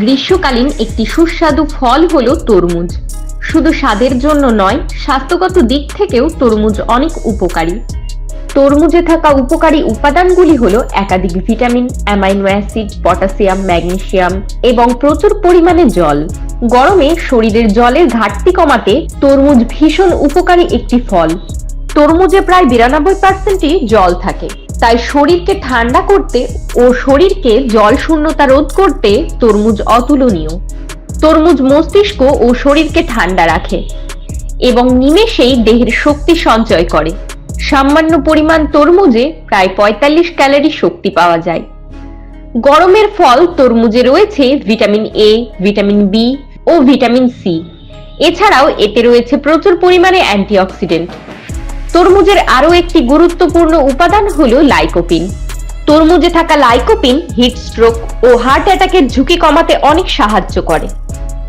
গ্রীষ্মকালীন একটি সুস্বাদু ফল হলো তরমুজ। শুধু স্বাদের জন্য নয়, স্বাস্থ্যগত দিক থেকেও তরমুজ অনেক উপকারী। তরমুজে থাকা উপকারী উপাদানগুলি হলো একাধিক vitamin, amino acid, potassium, magnesium এবং প্রচুর পরিমাণে জল। গরমে শরীরের জলের ঘাটতি কমাতে তরমুজ ভীষণ উপকারী একটি ফল। তরমুজে প্রায় বিরানব্বই পার্সেন্টই জল থাকে। তাই শরীরকে ঠান্ডা করতে ও শরীরকে জল শূন্যতা রোধ করতে তরমুজ অতুলনীয়। তরমুজ মস্তিষ্ক ও শরীরকে ঠান্ডা রাখে এবং নিমেষেই দেহের শক্তি সঞ্চয় করে। সামান্য পরিমাণ তরমুজে প্রায় পঁয়তাল্লিশ ক্যালোরি শক্তি পাওয়া যায়। গরমের ফল তরমুজে রয়েছে ভিটামিন এ ভিটামিন বি ও ভিটামিন সি এছাড়াও এতে রয়েছে প্রচুর পরিমাণে অ্যান্টিঅক্সিডেন্ট। তরমুজের আরও একটি গুরুত্বপূর্ণ উপাদান হল লাইকোপিন। তরমুজে থাকা লাইকোপিন হিট স্ট্রোক ও হার্ট অ্যাটাকের ঝুঁকি কমাতে অনেক সাহায্য করে।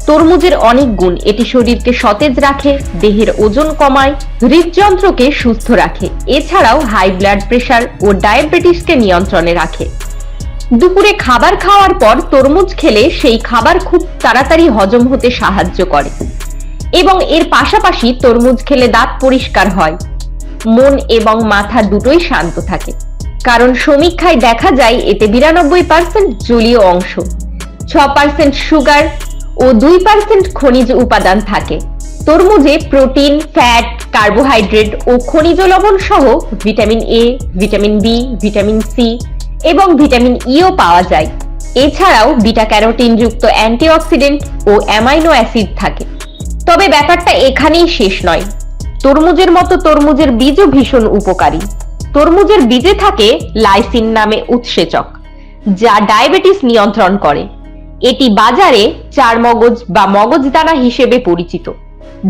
তরমুজের অনেক গুণ এটি শরীরকে সতেজ রাখে, দেহের ওজন কমায়, হৃদযন্ত্রকে সুস্থ রাখে, এছাড়াও হাই ব্লাড প্রেশার ও ডায়াবেটিসকে নিয়ন্ত্রণে রাখে। দুপুরে খাবার খাওয়ার পর তরমুজ খেলে সেই খাবার খুব তাড়াতাড়ি হজম হতে সাহায্য করে। এবং এর পাশাপাশি তরমুজ খেলে দাঁত পরিষ্কার হয়। মন এবং মাথা দুটোই শান্ত থাকে। কারণ সমীক্ষায় দেখা যায় এতে বিরানব্বই পার্সেন্ট জলীয় অংশ ছ পার্সেন্ট সুগার ও দুই পার্সেন্ট খনিজ উপাদান থাকে। তরমুজে প্রোটিন, ফ্যাট, কার্বোহাইড্রেট ও খনিজ লবণ সহ vitamin A vitamin B vitamin C এবং ভিটামিন ইও পাওয়া যায়। এছাড়াও বিটা ক্যারোটিন যুক্ত অ্যান্টিঅক্সিডেন্ট ও অ্যামাইনো অ্যাসিড থাকে। তবে ব্যাপারটা এখানেই শেষ নয়। তরমুজের মতো তরমুজের বীজও ভীষণ উপকারী। তরমুজের বীজে থাকে লাইসিন নামে উৎসেচক, যা ডায়াবেটিস নিয়ন্ত্রণ করে। এটি বাজারে চার মগজ বা মগজদানা হিসেবে পরিচিত,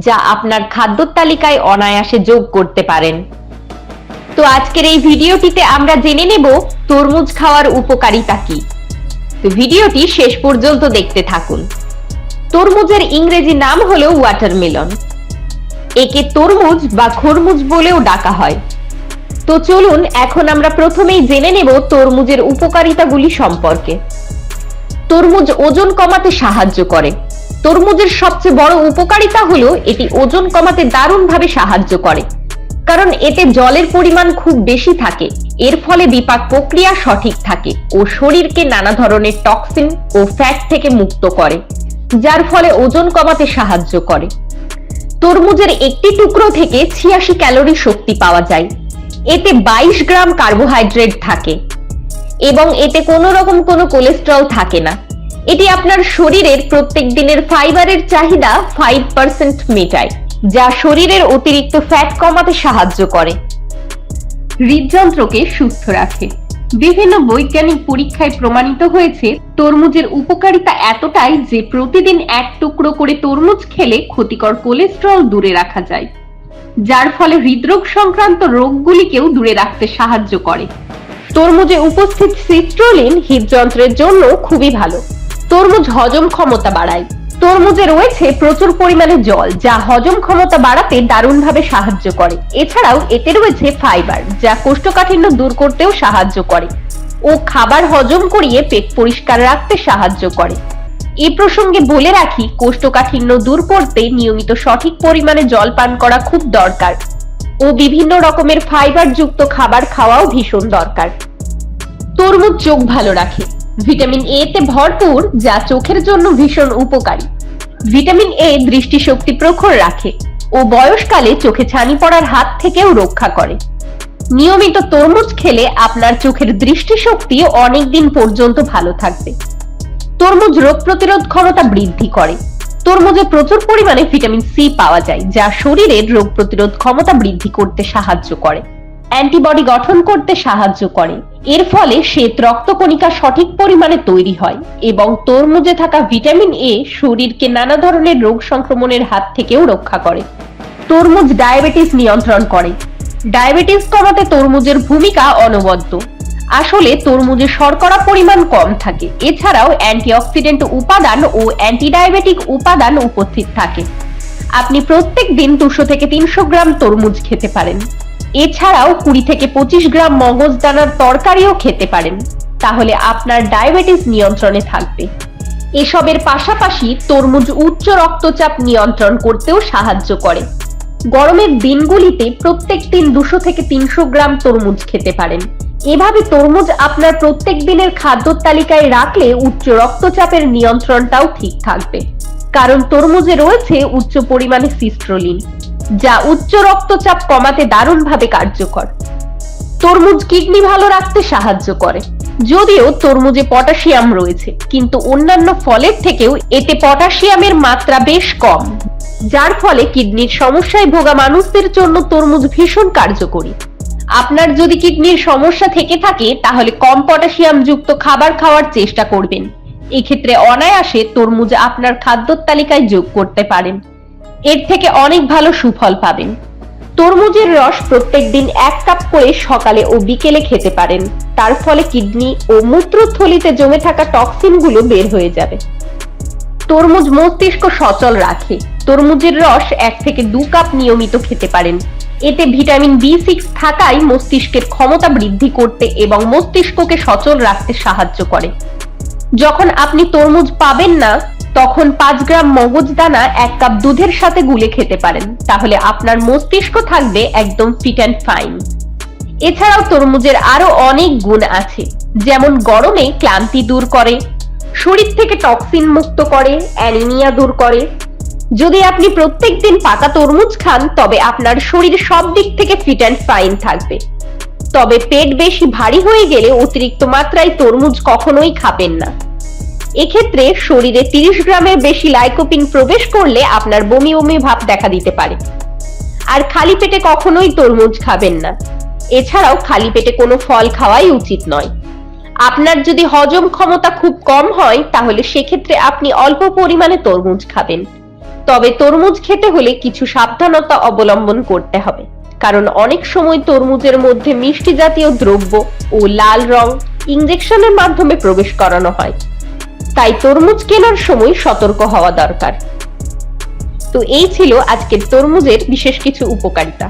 যা আপনার খাদ্য তালিকায় অনায়াসে যোগ করতে পারেন। তো আজকের এই ভিডিওটিতে আমরা জেনে নেব তরমুজ খাওয়ার উপকারিতা কি। তো ভিডিওটি শেষ পর্যন্ত দেখতে থাকুন। তরমুজের ইংরেজি নাম হলো ওয়াটারমেলন। একে তরমুজ বা খরমুজ বলেও ডাকা হয়। তো চলুন, এখন আমরা প্রথমেই জেনে নেব তরমুজের উপকারিতাগুলি সম্পর্কে। তরমুজ ওজন কমাতে সাহায্য করে। তরমুজের সবচেয়ে বড় উপকারিতা হলো এটি ওজন কমাতে দারুণভাবে সাহায্য করে। কারণ এতে জলের পরিমাণ খুব বেশি থাকে, এর ফলে বিপাক প্রক্রিয়া সঠিক থাকে ও শরীরকে নানা ধরনের টক্সিন ও ফ্যাট থেকে মুক্ত করে, যার ফলে ওজন কমাতে সাহায্য করে। তরমুজের একটি টুকরো থেকে ছিয়াশি ক্যালোরি শক্তি পাওয়া যায়। এতে বাইশ গ্রাম কার্বোহাইড্রেট থাকে এবং এতে কোনো রকম কোনো কোলেস্ট্রল থাকে না। এটি আপনার শরীরের প্রত্যেক দিনের ফাইবারের চাহিদা ফাইভ পার্সেন্ট মেটায়, যা শরীরের অতিরিক্ত ফ্যাট কমাতে সাহায্য করে। হৃদযন্ত্রকে সুস্থ রাখে। বিভিন্ন বৈজ্ঞানিক পরীক্ষায় প্রমাণিত হয়েছে, তরমুজের উপকারিতা এতটাই যে প্রতিদিন এক টুকরো করে তরমুজ খেলে ক্ষতিকর কোলেস্ট্রল দূরে রাখা যায়। যার ফলে হৃদরোগ সংক্রান্ত রোগগুলিকেও দূরে রাখতে সাহায্য করে। তরমুজে উপস্থিত সিট্রোলিন হৃদযন্ত্রের জন্য খুবই ভালো। তরমুজ হজম ক্ষমতা বাড়ায়। তরমুজে রয়েছে প্রচুর পরিমাণে জল, যা হজম ক্ষমতা বাড়াতে দারুণভাবে সাহায্য করে। এছাড়াও এতে রয়েছে ফাইবার যা কোষ্ঠকাঠিন্য দূর করতেও সাহায্য করে ও খাবার হজম করিয়ে পেট পরিষ্কার রাখতে সাহায্য করে। এ প্রসঙ্গে বলে রাখি, কোষ্ঠকাঠিন্য দূর করতে নিয়মিত সঠিক পরিমাণে জল পান করা খুব দরকার ও বিভিন্ন রকমের ফাইবার যুক্ত খাবার খাওয়াও ভীষণ দরকার। তরমুজ চোখ ভালো রাখে। ভিটামিন এ তে ভরপুর, যা চোখের জন্য ভীষণ উপকারী। ভিটামিন এ দৃষ্টিশক্তি প্রখর রাখে ও বয়সকালে চোখে ছানি পড়ার হাত থেকেও রক্ষা করে। নিয়মিত তরমুজ খেলে আপনার চোখের দৃষ্টিশক্তি অনেক দিন পর্যন্ত ভালো থাকবে। তরমুজ রোগ প্রতিরোধ ক্ষমতা বৃদ্ধি করে। তরমুজে প্রচুর পরিমাণে ভিটামিন সি পাওয়া যায়, যা শরীরের রোগ প্রতিরোধ ক্ষমতা বৃদ্ধি করতে সাহায্য করে। অ্যান্টিবডি গঠন করতে সাহায্য করে। এর ফলে শ্বেত রক্তকণিকা সঠিক পরিমাণে তৈরি হয় এবং তরমুজে থাকা ভিটামিন এ শরীরকে নানা ধরনের রোগ সংক্রমণের হাত থেকেও রক্ষা করে। তরমুজ ডায়াবেটিস নিয়ন্ত্রণ করে। ডায়াবেটিস কমাতে তরমুজের ভূমিকা অনবদ্য। আসলে তরমুজে শর্করা পরিমাণ কম থাকে। এছাড়াও অ্যান্টিঅক্সিডেন্ট উপাদান ও অ্যান্টিডায়াবেটিক উপাদান উপস্থিত থাকে। আপনি প্রত্যেক দিন দুশো থেকে তিনশো গ্রাম তরমুজ খেতে পারেন। এছাড়াও কুড়ি থেকে পঁচিশ গ্রাম মগজদানার তরকারিও খেতে পারেন। তাহলে আপনার ডায়াবেটিস নিয়ন্ত্রণে থাকবে। এসবের পাশাপাশি তরমুজ উচ্চ রক্তচাপ নিয়ন্ত্রণ করতেও সাহায্য করে। গরমের দিনগুলিতে প্রত্যেক দিন দুশো থেকে তিনশো গ্রাম তরমুজ খেতে পারেন। এভাবে তরমুজ আপনার প্রত্যেক দিনের খাদ্য তালিকায় রাখলে উচ্চ রক্তচাপের নিয়ন্ত্রণটাও ঠিক থাকবে। কারণ তরমুজে রয়েছে উচ্চ পরিমাণে সিস্ট্রোলিন। যা উচ্চ রক্তচাপ কমাতে দারুণভাবে কার্যকর। তরমুজ কিডনি ভালো রাখতে সাহায্য করে। যদিও তরমুজে পটাশিয়াম রয়েছে, কিন্তু অন্যান্য ফলের থেকেও এতে পটাশিয়ামের মাত্রা বেশ কম, যার ফলে কিডনির সমস্যায় ভোগা মানুষদের জন্য তরমুজ ভীষণ কার্যকরী। আপনার যদি কিডনির সমস্যা থেকে থাকে, তাহলে কম পটাশিয়াম যুক্ত খাবার খাওয়ার চেষ্টা করবেন। এক্ষেত্রে অনায়াসে তরমুজ আপনার খাদ্য তালিকায় যোগ করতে পারেন। এর থেকে অনেক ভালো সুফল পাবেন। তরমুজের রস প্রত্যেকদিন এক কাপ করে সকালে ও বিকেলে খেতে পারেন। তার ফলে কিডনি ও মূত্রথলিতে জমে থাকা টক্সিনগুলো বের হয়ে যাবে। তরমুজ মস্তিষ্ক সচল রাখে। তরমুজের রস এক থেকে দু কাপ নিয়মিত খেতে পারেন। এতে ভিটামিন বি সিক্স থাকায় মস্তিষ্কের ক্ষমতা বৃদ্ধি করতে এবং মস্তিষ্ককে সচল রাখতে সাহায্য করে। যখন আপনি তরমুজ পাবেন না তখন পাঁচ গ্রাম মগজ দানা, এক কাপ দুধের সাথে গুলে খেতে পারেন। তাহলে আপনার মস্তিষ্ক থাকবে একদম ফিট অ্যান্ড ফাইন এছাড়াও তরমুজের আরও অনেক গুণ আছে, যেমন গরমে ক্লান্তি দূর করে, শরীর থেকে টক্সিন মুক্ত করে অ্যানিমিয়া দূর করে। যদি আপনি প্রত্যেকদিন পাকা তরমুজ খান, তবে আপনার শরীর সব দিক থেকে ফিট অ্যান্ড ফাইন থাকবে। তবে পেট বেশি ভারী হয়ে গেলে অতিরিক্ত মাত্রায় তরমুজ কখনোই খাবেন না। এক্ষেত্রে শরীরে তিরিশ গ্রামের বেশি লাইকোপিন প্রবেশ করলে আপনার বমি বমি ভাব দেখা দিতে পারে। আর খালি পেটে কখনোই তরমুজ খাবেন না। এছাড়াও খালি পেটে কোনো ফল খাওয়াই উচিত নয়। আপনার যদি হজম ক্ষমতা খুব কম হয়, তাহলে সেক্ষেত্রে আপনি অল্প পরিমাণে তরমুজ খাবেন। তবে তরমুজ খেতে হলে কিছু সাবধানতা অবলম্বন করতে হবে। কারণ অনেক সময় তরমুজের মধ্যে মিষ্টি জাতীয় দ্রব্য ও লাল রং ইঞ্জেকশনের মাধ্যমে প্রবেশ করানো হয়। তাই তরমুজ কেনার সময় সতর্ক হওয়া দরকার। তো এই ছিল আজকের তরমুজের বিশেষ কিছু উপকারিতা।